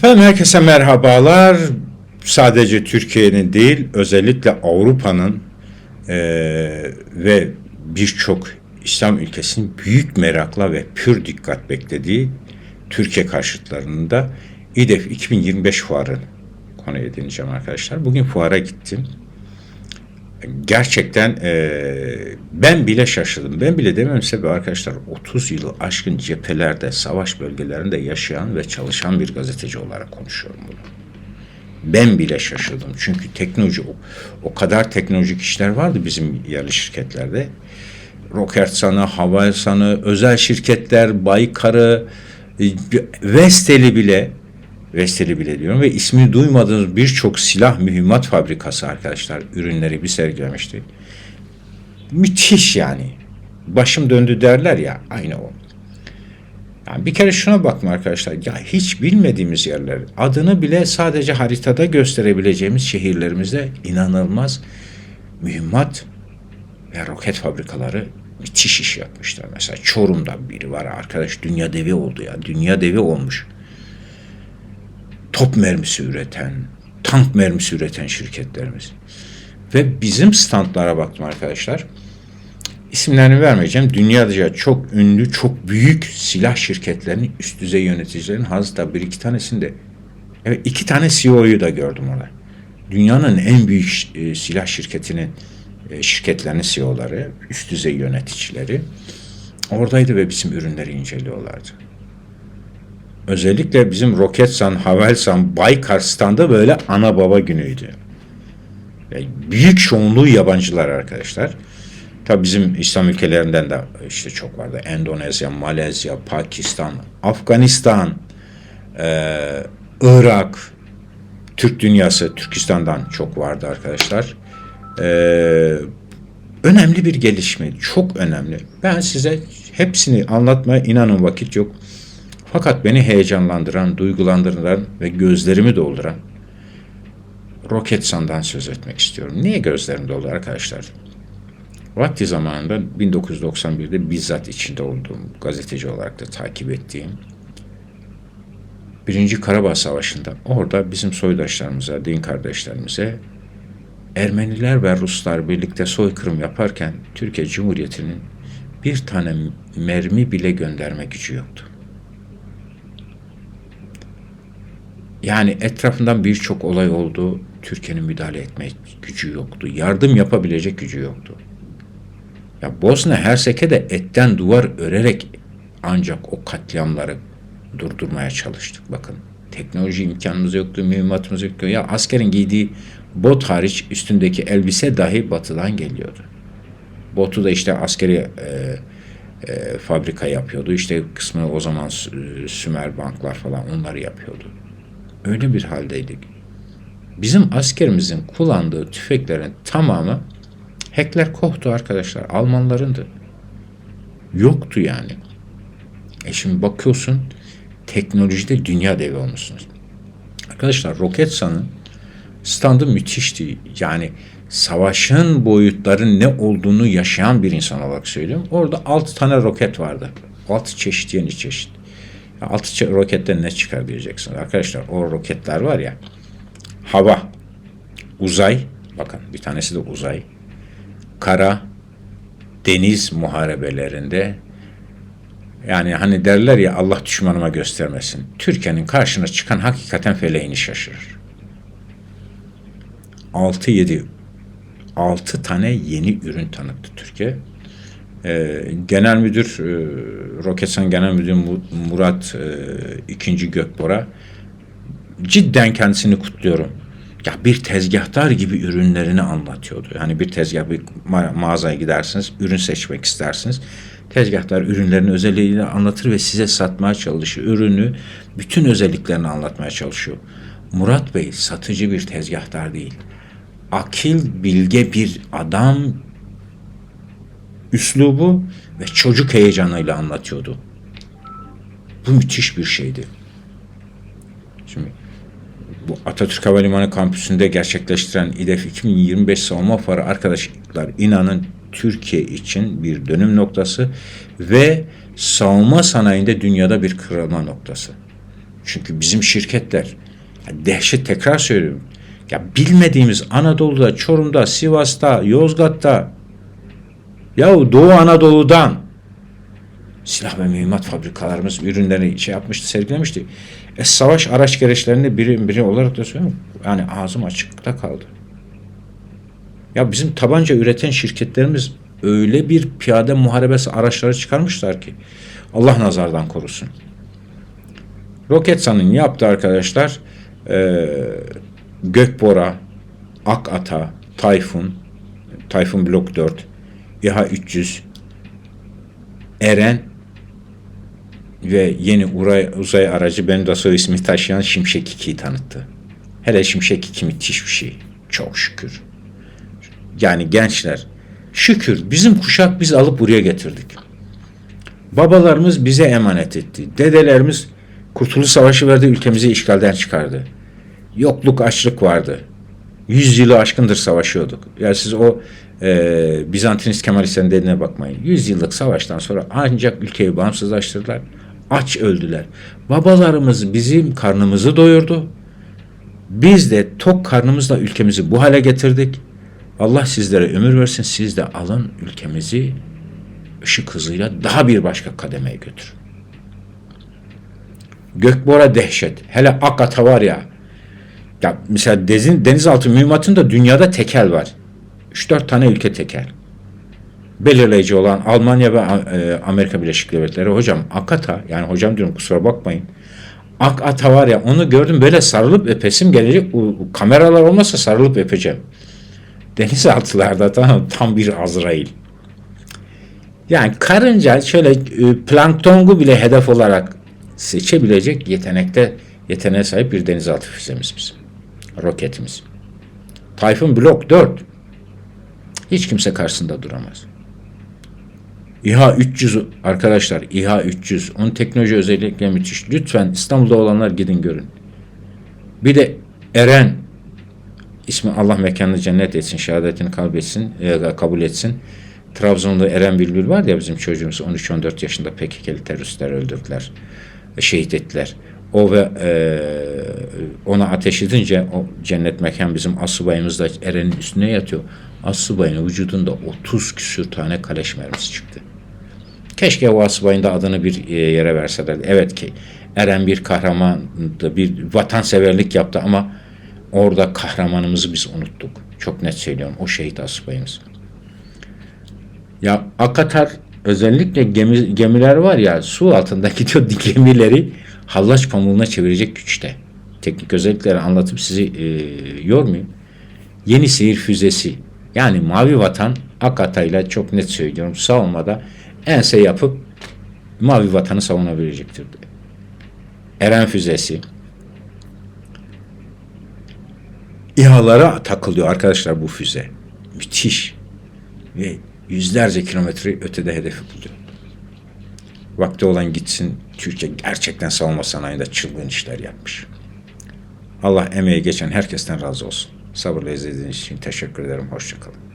Efendim herkese merhabalar. Sadece Türkiye'nin değil, özellikle Avrupa'nın eee, ve birçok İslam ülkesinin büyük merakla ve pür dikkat beklediği Türkiye karşıtlarının da İDEF 2025 fuarı konu edineceğim arkadaşlar. Bugün fuara gittim. Gerçekten eee, ben bile şaşırdım. Ben bile demem sebebi arkadaşlar 30 yılı aşkın cephelerde, savaş bölgelerinde yaşayan ve çalışan bir gazeteci olarak konuşuyorum bunu. Ben bile şaşırdım. Çünkü teknoloji o, o kadar teknolojik işler vardı bizim yerli şirketlerde. Roketsan'ı, Havelsan'ı, özel şirketler, Baykar'ı, e, Vestel'i bile Vestel'i bile diyorum ve ismini duymadığınız birçok silah mühimmat fabrikası arkadaşlar ürünleri bir sergilemişti. Müthiş yani. Başım döndü derler ya aynı o. Yani bir kere şuna bakma arkadaşlar. Ya hiç bilmediğimiz yerler, adını bile sadece haritada gösterebileceğimiz şehirlerimizde inanılmaz mühimmat ve roket fabrikaları müthiş iş yapmışlar. Mesela Çorum'da biri var arkadaş dünya devi oldu ya. Dünya devi olmuş. Top mermisi üreten, tank mermisi üreten şirketlerimiz. Ve bizim standlara baktım arkadaşlar. İsimlerini vermeyeceğim. Dünyaca çok ünlü, çok büyük silah şirketlerinin üst düzey yöneticilerin hatta bir iki tanesinde evet iki tane CEO'yu da gördüm orada. Dünyanın en büyük e, silah şirketinin e, şirketlerinin CEO'ları, üst düzey yöneticileri oradaydı ve bizim ürünleri inceliyorlardı. Özellikle bizim Roketsan, Havelsan, Baykar standa böyle ana baba günüydü. Yani büyük çoğunluğu yabancılar arkadaşlar. Tabii bizim İslam ülkelerinden de işte çok vardı. Endonezya, Malezya, Pakistan, Afganistan, eee, Irak, Türk dünyası, Türkistan'dan çok vardı arkadaşlar. Eee, önemli bir gelişme, çok önemli. Ben size hepsini anlatmaya inanın vakit yok. Fakat beni heyecanlandıran, duygulandıran ve gözlerimi dolduran Roketsan'dan söz etmek istiyorum. Niye gözlerim doldu arkadaşlar? Vakti zamanında 1991'de bizzat içinde olduğum, gazeteci olarak da takip ettiğim Birinci Karabağ Savaşı'nda orada bizim soydaşlarımıza, din kardeşlerimize Ermeniler ve Ruslar birlikte soykırım yaparken Türkiye Cumhuriyeti'nin bir tane mermi bile gönderme gücü yoktu. Yani etrafından birçok olay oldu. Türkiye'nin müdahale etme gücü yoktu. Yardım yapabilecek gücü yoktu. Ya Bosna Hersek'e de etten duvar örerek ancak o katliamları durdurmaya çalıştık. Bakın teknoloji imkanımız yoktu, mühimmatımız yoktu. Ya askerin giydiği bot hariç üstündeki elbise dahi batıdan geliyordu. Botu da işte askeri e, e, fabrika yapıyordu. İşte kısmı o zaman Sümer banklar falan onları yapıyordu. Öyle bir haldeydik. Bizim askerimizin kullandığı tüfeklerin tamamı Heckler Koch'tu arkadaşlar. Almanlarındı. Yoktu yani. E şimdi bakıyorsun teknolojide dünya devi olmuşsunuz. Arkadaşlar Roketsan'ın standı müthişti. Yani savaşın boyutların ne olduğunu yaşayan bir insan olarak söylüyorum. Orada 6 tane roket vardı. 6 çeşit yeni çeşit. 6 roketten ne çıkar diyeceksiniz. Arkadaşlar o roketler var ya hava, uzay, bakın bir tanesi de uzay, kara, deniz muharebelerinde yani hani derler ya Allah düşmanıma göstermesin. Türkiye'nin karşına çıkan hakikaten feleğini şaşırır. 6-7 6 tane yeni ürün tanıttı Türkiye. Ee, Genel Müdür e, Roketsan Genel Müdürü Murat e, ikinci Gökbora cidden kendisini kutluyorum. Ya bir tezgahtar gibi ürünlerini anlatıyordu. Yani bir tezgah bir ma- mağazaya gidersiniz, ürün seçmek istersiniz. Tezgahtar ürünlerin özelliğini anlatır ve size satmaya çalışır. Ürünü bütün özelliklerini anlatmaya çalışıyor. Murat Bey satıcı bir tezgahtar değil. Akil, bilge bir adam üslubu ve çocuk heyecanıyla anlatıyordu. Bu müthiş bir şeydi. Şimdi bu Atatürk Havalimanı kampüsünde gerçekleştiren İDEF 2025 savunma fuarı arkadaşlar inanın Türkiye için bir dönüm noktası ve savunma sanayinde dünyada bir kırılma noktası. Çünkü bizim şirketler dehşet tekrar söylüyorum. Ya bilmediğimiz Anadolu'da, Çorum'da, Sivas'ta, Yozgat'ta yahu Doğu Anadolu'dan silah ve mühimmat fabrikalarımız ürünleri şey yapmıştı, sergilemişti. E, savaş araç gereçlerini biri, biri olarak da söylüyorum. Yani ağzım açıkta kaldı. Ya bizim tabanca üreten şirketlerimiz öyle bir piyade muharebesi araçları çıkarmışlar ki Allah nazardan korusun. Roketsan'ın yaptığı arkadaşlar e, Gökbora, Akata, Tayfun, Tayfun Blok 4, İHA 300, Eren ve yeni uzay, uzay aracı benim de soy ismi taşıyan Şimşek 2'yi tanıttı. Hele Şimşek 2 müthiş bir şey. Çok şükür. Yani gençler şükür bizim kuşak biz alıp buraya getirdik. Babalarımız bize emanet etti. Dedelerimiz Kurtuluş Savaşı verdi ülkemizi işgalden çıkardı. Yokluk açlık vardı. Yüz yılı aşkındır savaşıyorduk. Ya siz o e, Bizantinist Kemalistlerin dediğine bakmayın. Yüz yıllık savaştan sonra ancak ülkeyi bağımsızlaştırdılar. Aç öldüler. Babalarımız bizim karnımızı doyurdu. Biz de tok karnımızla ülkemizi bu hale getirdik. Allah sizlere ömür versin. Siz de alın ülkemizi ışık hızıyla daha bir başka kademeye götür. Gökbora dehşet. Hele Akata var ya. Ya mesela denizaltı mühimmatında dünyada tekel var. 3-4 tane ülke tekel. Belirleyici olan Almanya ve e, Amerika Birleşik Devletleri. Hocam Akata yani hocam diyorum kusura bakmayın. Akata var ya onu gördüm böyle sarılıp öpesim gelecek. Kameralar olmasa sarılıp öpeceğim. Denizaltılarda tam, tam bir Azrail. Yani karınca şöyle e, planktongu bile hedef olarak seçebilecek yetenekte yeteneğe sahip bir denizaltı füzemiz bizim. Roketimiz. Tayfun Blok 4. Hiç kimse karşısında duramaz. İHA 300 arkadaşlar İHA 300 onun teknoloji özellikle müthiş. Lütfen İstanbul'da olanlar gidin görün. Bir de Eren ismi Allah mekanını cennet etsin, şehadetini kabul etsin, e, kabul etsin. Trabzon'da Eren Bülbül var ya bizim çocuğumuz 13-14 yaşında PKK'li teröristler öldürdüler. Şehit ettiler. O ve e, ona ateş edince o cennet mekan bizim asubayımız da Eren'in üstüne yatıyor. Asubayın vücudunda 30 küsür tane kaleş mermisi çıktı. Keşke o asubayın da adını bir e, yere verselerdi. Evet ki Eren bir kahramandı, bir vatanseverlik yaptı ama orada kahramanımızı biz unuttuk. Çok net söylüyorum. O şehit asubayımız. Ya Akatar özellikle gemi, gemiler var ya su altındaki gemileri hallaç pamuğuna çevirecek güçte. Teknik özellikleri anlatıp sizi e, yormayayım. Yeni seyir füzesi yani Mavi Vatan Akatay'la çok net söylüyorum savunmada ense yapıp Mavi Vatan'ı savunabilecektir. Eren füzesi İHA'lara takılıyor arkadaşlar bu füze. Müthiş. Ve yüzlerce kilometre ötede hedefi buluyor. Vakti olan gitsin. Türkiye gerçekten savunma sanayinde çılgın işler yapmış. Allah emeği geçen herkesten razı olsun. Sabırla izlediğiniz için teşekkür ederim. Hoşçakalın.